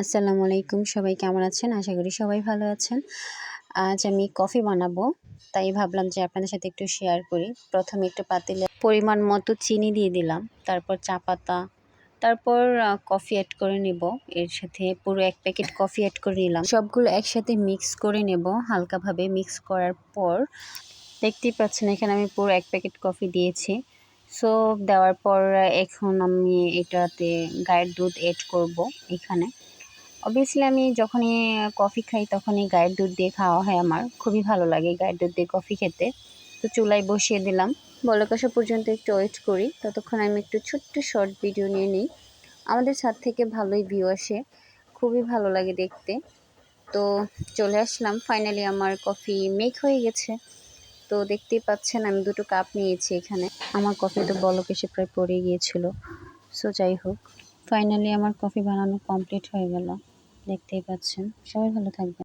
আসসালামু আলাইকুম। সবাই কেমন আছেন? আশা করি সবাই ভালো আছেন। আজ আমি কফি বানাবো, তাই ভাবলাম যে আপনাদের সাথে একটু শেয়ার করি। প্রথমে একটু পাতিলে পরিমাণ মতো চিনি দিয়ে দিলাম, তারপর চা পাতা, তারপর কফি অ্যাড করে নেব। এর সাথে পুরো এক প্যাকেট কফি অ্যাড করে নিলাম। সবগুলো একসাথে মিক্স করে নেব হালকাভাবে। মিক্স করার পর দেখতেই পাচ্ছেন এখানে আমি পুরো এক প্যাকেট কফি দিয়েছি। সো দেওয়ার পর, এখন আমি এটাতে গায়ের দুধ এড করব এখানে। অবভিয়াসলি আমি যখনই কফি খাই, তখনই গায়ের দুধ দিয়ে খাওয়া হয় আমার। খুবই ভালো লাগে গায়ের দুধ দিয়ে কফি খেতে। তো চুলায় বসিয়ে দিলাম। বলক আসা পর্যন্ত একটু ওয়েট করি। ততক্ষণ আমি একটু ছোট্ট শর্ট ভিডিও নিয়ে নিই। আমাদের ছাদ থেকে ভালোই ভিউ আসে। খুবই ভালো লাগে দেখতে। তো চলে আসলাম। ফাইনালি আমার কফি মেক হয়ে গেছে। তো দেখতেই পাচ্ছেন, আমি দুটো কাপ নিয়েছি এখানে। আমার কফি তো বলক এসে প্রায় পড়ে গিয়েছিল। সো যাই হোক। ফাইনালি আমার কফি বানানো কমপ্লিট হয়ে গেল। দেখতেই পাচ্ছেন। সবাই ভালো থাকবেন।